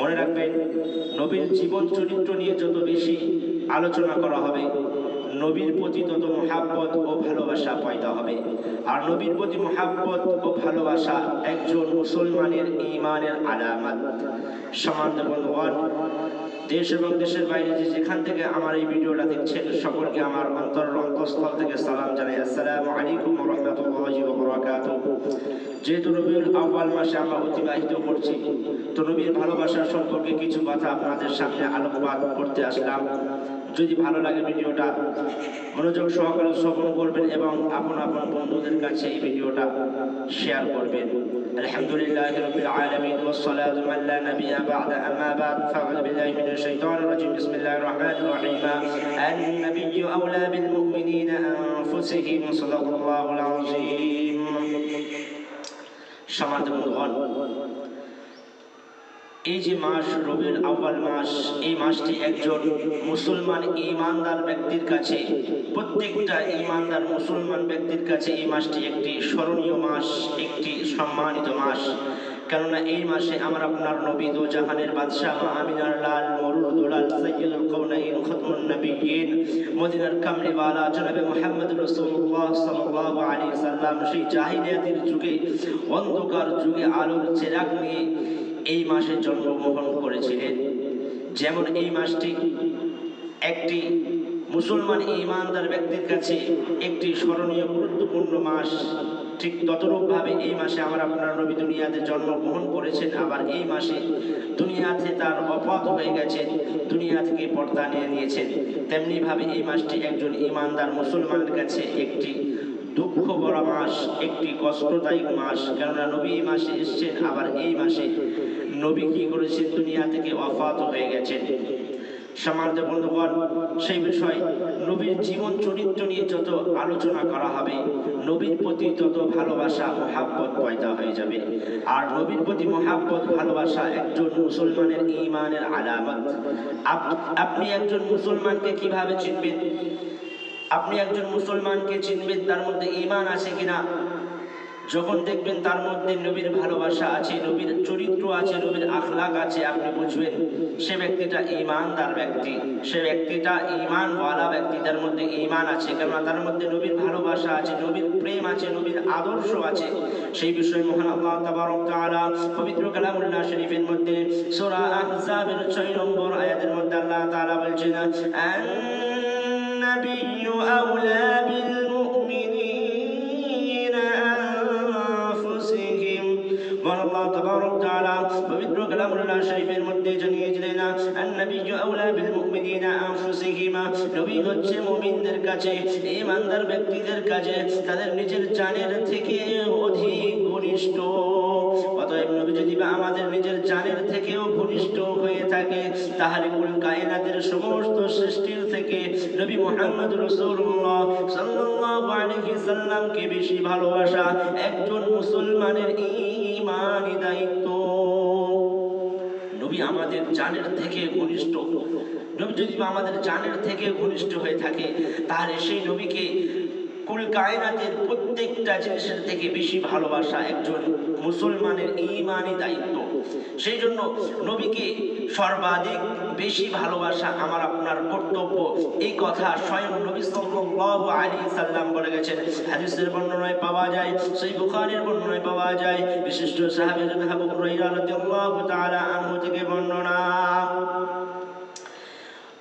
মনে রাখবেন, নবীর জীবন চরিত্র নিয়ে যত বেশি আলোচনা করা হবে, নবীর প্রতি তত মহাব্বত ও ভালোবাসা পয়দা হবে। আর নবীর প্রতি মহাব্বত ও ভালোবাসা একজন মুসলমানের ইমানের আলামত। সমান্ত বন্ধুগণ দেশ এবং দেশের বাইরে যে যেখান থেকে আমার এই ভিডিওটা দেখছেন, সকলকে আমার অন্তর অন্তঃস্থল থেকে সালাম জানাই। আসসালামু আলাইকুম রহমতুল্লাহি ওয়া যেহেতু রবিউল আউয়াল মাসে আমরা অতিবাহিত করছি, তো রবির ভালোবাসার সম্পর্কে কিছু কথা আপনাদের সামনে আলোকপাত করতে আসলাম। যদি ভালো লাগে ভিডিওটা, মনোযোগ সহকারে শ্রবণ করবেন এবং আপন আপন বন্ধুদের কাছে এই ভিডিওটা শেয়ার করবেন। আলহামদুলিল্লাহ রবিল আলমিন ওয়াসসালাতু আলা নবিয়্যা বা'দা। আম্মা বা'দ, ফা'উযু বিল্লাহি من الشيطان الرجيم بسم الله الرحمن الرحيم النبي أولى بالمؤمنين أنفسهم صدق الله العظيم সমাজ বন্ধুগণ এই যে মাস রবির আউয়াল মাস এই মাসটি একজন মুসলমান ইমানদার ব্যক্তির কাছে প্রত্যেকটা ইমানদার মুসলমান ব্যক্তির কাছে এই মাসটি একটি স্মরণীয় মাস একটি সম্মানিত মাস কেননা এই মাসে আমার আপনার নবী দো জাহানের বাদশাহ আমিনার লাল মরুর দুলাল, সাইয়্যিদুল কাউনাইন খতমুন নবিয়্যিন মদিনার কামলিওয়ালা জনাবে মুহাম্মদ রাসূলুল্লাহ সাল্লাল্লাহু আলাইহি সাল্লাম, সেই জাহিলিয়াতের যুগে, অন্ধকার যুগে আলোর চেরাগ নিয়ে এই মাসে জন্মগ্রহণ করেছিলেন। যেমন এই মাসটি একটি মুসলমান ইমানদার ব্যক্তির কাছে একটি স্মরণীয় গুরুত্বপূর্ণ মাস। ঠিক ততরূপভাবে এই মাসে আমরা আপনার নবী দুনিয়াতে জন্মগ্রহণ করেছেন। আবার এই মাসে দুনিয়াতে তার অপথ হয়ে গেছেন দুনিয়া থেকে পর্দা নিয়ে নিয়েছেন। তেমনিভাবে এই মাসটি একজন ইমানদার মুসলমানের কাছে একটি দুঃখ বড় মাস, একটি কষ্টদায়ক মাস। কেননা নবী এই মাসে এসছেন, আবার এই মাসে নবী কি করেছেন? দুনিয়া থেকে অফাত হয়ে গেছেন। সমাজ বন্ধুগণ, সেই বিষয় নবীর জীবন চরিত্র নিয়ে যত আলোচনা করা হবে, নবীর প্রতি তত ভালোবাসা, মহাব্বত পয়দা হয়ে যাবে। আর নবীর প্রতি মহাব্বত, ভালোবাসা একজন মুসলমানের ইমানের আলামত। আপ- আপনি একজন মুসলমানকে কীভাবে চিনবেন? আপনি একজন মুসলমানকে চিনবেন, তার মধ্যে ইমান আছে কিনা? যখন দেখবেন তার মধ্যে নবীর ভালোবাসা আছে, নবীর চরিত্র আছে, নবীর আখলাক আছে, আপনি বুঝবেন সে ব্যক্তিটা ইমানদার ব্যক্তি। সে ব্যক্তিটা ইমান ইমানওয়ালা ব্যক্তি, তার মধ্যে ইমান আছে। কেননা তার মধ্যে নবীর ভালোবাসা আছে, নবীর প্রেম আছে, নবীর আদর্শ আছে। সেই বিষয়ে মহান আল্লাহ তাবারক তাআলা পবিত্র কালামুল্লাহ শরীফের মধ্যে সূরা আহজাবের 6 নম্বর আয়াতের মধ্যে আল্লাহ তাআলা বলছেন, আন-নাবিয়্যু আওলা আনফুসিহিম নবী হচ্ছে মুমিনদের কাছে, ঈমানদার ব্যক্তিদের কাছে, তাদের নিজের জানের থেকে অধিক ঘনিষ্ঠ। অতএব নবী যদি আমাদের নিজের জানের থেকেও ঘনিষ্ঠ হয়ে থাকে, তাহলে কায়নাতের সমস্ত সৃষ্টির নবী মুহাম্মদ রাসূলুল্লাহ সাল্লাল্লাহু আলাইহি সাল্লামকে বেশি ভালোবাসা একজন মুসলমানের ঈমানি দায়িত্ব। নবী আমাদের জানের থেকে ঘনিষ্ঠ। নবী যদি আমাদের জানের থেকে ঘনিষ্ঠ হয়ে থাকে, তাহলে সেই নবীকে কুল কায়নাতের প্রত্যেকটা জিনিসের থেকে বেশি ভালোবাসা একজন মুসলমানের ইমানি দায়িত্ব। সেই জন্য নবীকে সর্বাধিক বেশি ভালোবাসা আমার আপনার কর্তব্য। এই কথা স্বয়ং নবী সাল্লাল্লাহু আলাইহি সাল্লাম বলে গেছেন। হাদিসের বর্ণনায় পাওয়া যায়, সেই বুখারীর বর্ণনায় পাওয়া যায়, বিশিষ্ট সাহাবী জনাব আবু হুরায়রা রাদিয়াল্লাহু তাআলা আনহু থেকে বর্ণনা।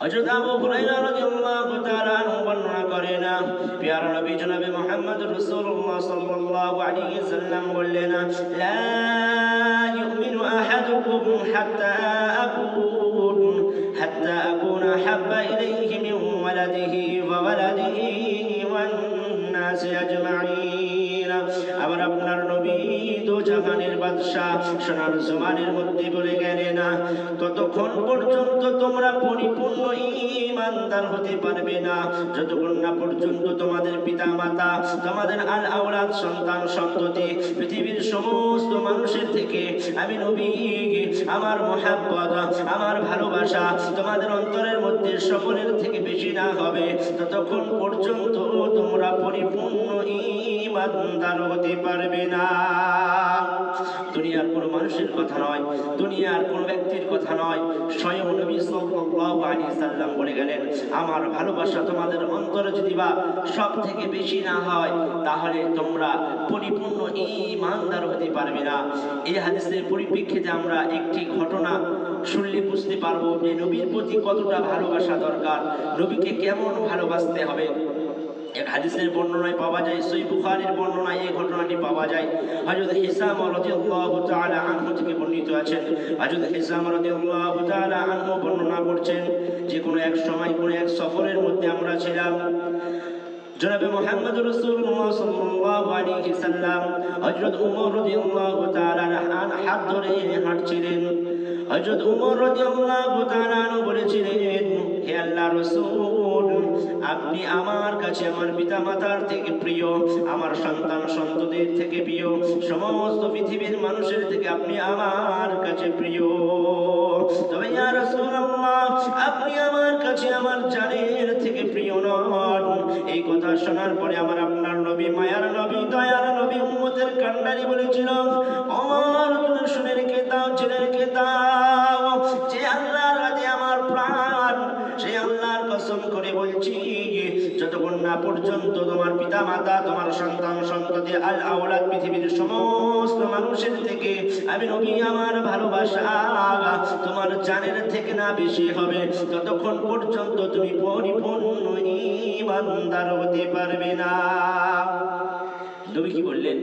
হযরত আবু হুরায়রা রাদিয়াল্লাহু তাআলা আনহু বর্ণনা করেন প্রিয় নবী জনাবে মুহাম্মদ রাসূলুল্লাহ সাল্লাল্লাহু আলাইহি সাল্লাম বললেন লা ইউমিনু আহাদুকুম হাত্তা আকুন হাত্তা আকুনা হাব্বা ইলাইহি মিন ওয়ালাদিহি ওয়া ওয়ালাদিহি ওয়ান নাসি আজমাইন আবার আপনার নবী দো জাহানের বাদশাহ, সোনার জমানের মধ্যে বলে গেলেন ততক্ষণ পর্যন্ত তোমরা পরিপূর্ণ ইমানদার হতে পারবে না। যতক্ষণ না পর্যন্ত তোমাদের পিতা মাতা তোমাদের আল আওলাদ সন্তান সন্ততি, পৃথিবীর সমস্ত মানুষের থেকে আমি নবী, আমার মহাব্বত, আমার ভালোবাসা তোমাদের অন্তরের মধ্যে সকলের থেকে বেশি না হবে। ততক্ষণ পর্যন্ত তোমরা পরিপূর্ণ আমার ভালোবাসা তোমাদের অন্তরে যদি বা সব থেকে বেশি না হয়, তাহলে তোমরা পরিপূর্ণ ইমানদার হতে পারবে না। এই হাদিসের পরিপ্রেক্ষিতে আমরা একটি ঘটনা শুনলে বুঝতে পারব যে নবীর প্রতি কতটা ভালোবাসা দরকার, নবীকে কেমন ভালোবাসতে হবে। এক হাদিসের বর্ণনায় পাওয়া যায় সই বুখারীর বর্ণনায় এই ঘটনাটি পাওয়া যায়। হযরত হিসাম রাদিয়াল্লাহু তাআলা আনহু থেকে বর্ণিত আছেন। হযরত হিসাম রাদিয়াল্লাহু তাআলা আনহু বর্ণনা করছেন যে, কোনো এক সময়, কোনো এক সফরের মধ্যে আমরা ছিলাম। জনাবে মোহাম্মদ রাসূলুল্লাহ সাল্লাল্লাহু আলাইহি সাল্লাম হযরত উমর রাদিয়াল্লাহু তাআলা হাত ধরে হাঁটছিলেন। হযরত উমর রাদিয়াল্লাহু তাআলা বলেছিলেন হে আল্লাহর রাসূল, আপনি আমার কাছে আমার পিতা থেকে প্রিয়, আমার সন্তান সন্ততির থেকে প্রিয়, সমস্ত পৃথিবীর মানুষের থেকে আপনি আমার কাছে প্রিয়। তবে ইয়া রাসূলুল্লাহ, আপনি আমার কাছে আমার জানের থেকে প্রিয় নন। এই কথা শোনার পরে আমার আপনার নবী, মায়ার নবী, দয়ার নবী, উম্মতের কান্ডারি বলেছিল আমার শুনে রেখে দাও জেনে রেখে দাও করে বলছি, যতক্ষণ না পর্যন্ত তোমার পিতা মাতা তোমার সন্তান, সন্ততি আল আওলাদ পৃথিবীর সমস্ত মানুষের থেকে আমি নবী আমার ভালোবাসা, তোমার জানের থেকে না বেশি হবে। ততক্ষণ পর্যন্ত তুমি পরিপূর্ণ ইমানদার হতে পারবে না। নবী কি বললেন?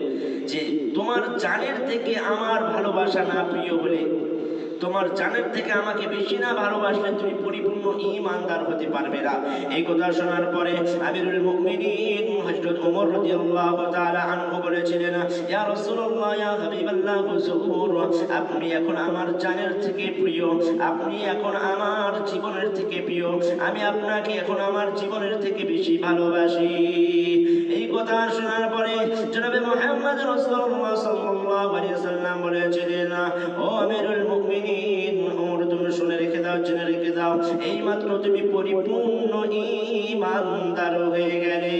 যে তোমার জানের থেকে আমার ভালোবাসা না প্রিয় হলে তোমার জানের থেকে আমাকে বেশি না ভালোবাসলে তুমি পরিপূর্ণ ইমানদার হতে পারবে না। এই কথা শোনার পরে আমিরুল মুমিনিন হযরত ওমর রাদিয়াল্লাহু তাআলা আনহু বলেছিলেন, ইয়া রাসূলুল্লাহ, ইয়া হাবিবাল্লাহ হুজুর আপনি এখন আমার জানের থেকে প্রিয়, আপনি এখন আমার জীবনের থেকে প্রিয়, আমি আপনাকে এখন আমার জীবনের থেকে বেশি ভালোবাসি। এই কথা শোনার পরে জনাবে মুহাম্মদ রাসূলুল্লাহ সাল্লাল্লাহু আলাইহি সাল্লাম বলেছিলেন তুমি পরিপূর্ণ ইমানদার হয়ে গেলে।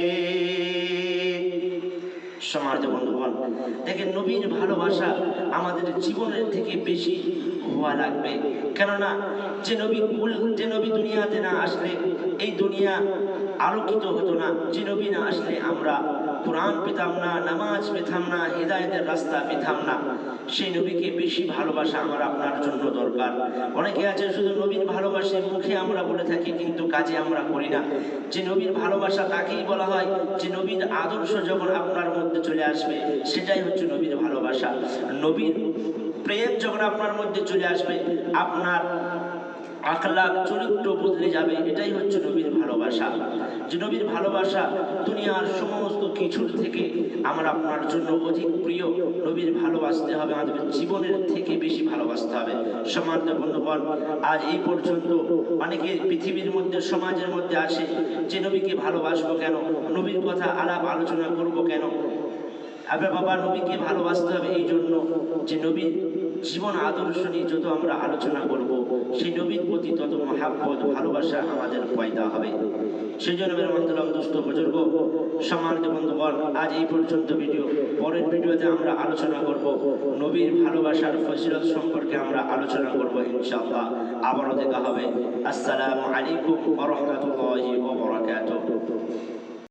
সমাজ বন্ধুগণ, দেখেন নবীর ভালোবাসা আমাদের জীবনের থেকে বেশি হওয়া লাগবে। কেননা, যে নবী কুল, যে নবী দুনিয়াতে না আসলে এই দুনিয়া আলোকিত হতো না, যে নবী না আসলে আমরা কোরআন পেতাম না, নামাজ পেতাম না, হৃদায়তের রাস্তা পেতাম না। সেই নবীকে বেশি ভালোবাসা আমার আপনার জন্য দরকার। অনেকে আছে, শুধু নবীর ভালোবাসে মুখে আমরা বলে থাকি, কিন্তু কাজে আমরা করি না। যে নবীর ভালোবাসা তাকেই বলা হয়, যে নবীর আদর্শ যখন আপনার মধ্যে চলে আসবে, সেটাই হচ্ছে নবীর ভালোবাসা। নবীর প্রেম যখন আপনার মধ্যে চলে আসবে, আপনার আখলাক চরিত্র বদলে যাবে, এটাই হচ্ছে নবীর ভালোবাসা। যে নবীর ভালোবাসা দুনিয়ার সমস্ত কিছুর থেকে আমার আপনার জন্য অধিক প্রিয়। নবীর ভালোবাসতে হবে, আমাদের জীবনের থেকে বেশি ভালোবাসতে হবে। সমান্ত বন্ধুগণ, আজ এই পর্যন্ত অনেকে পৃথিবীর মধ্যে, সমাজের মধ্যে আসে যে নবীকে ভালোবাসবো কেন? নবীর কথা আলাপ আলোচনা করব কেন? আবার বাবা নবীকে ভালোবাসতে হবে এই জন্য যে নবীর জীবন আদর্শ নিয়ে যত আমরা আলোচনা করব, সেই নবীর প্রতি তত মহাব্বত, ভালোবাসা আমাদের পয়দা হবে। সেই জন্য মেরে মন্তলাম দুস্থ বুজুর্গ, সম্মানিত বন্ধুগণ, আজ এই পর্যন্ত ভিডিও। পরের ভিডিওতে আমরা আলোচনা করব নবীর ভালোবাসার ফজিলত সম্পর্কে আমরা আলোচনা করব ইনশাআল্লাহ। আবারও দেখা হবে। আসসালামু আলাইকুম ওয়া রাহমাতুল্লাহি ওয়া বারাকাতুহু।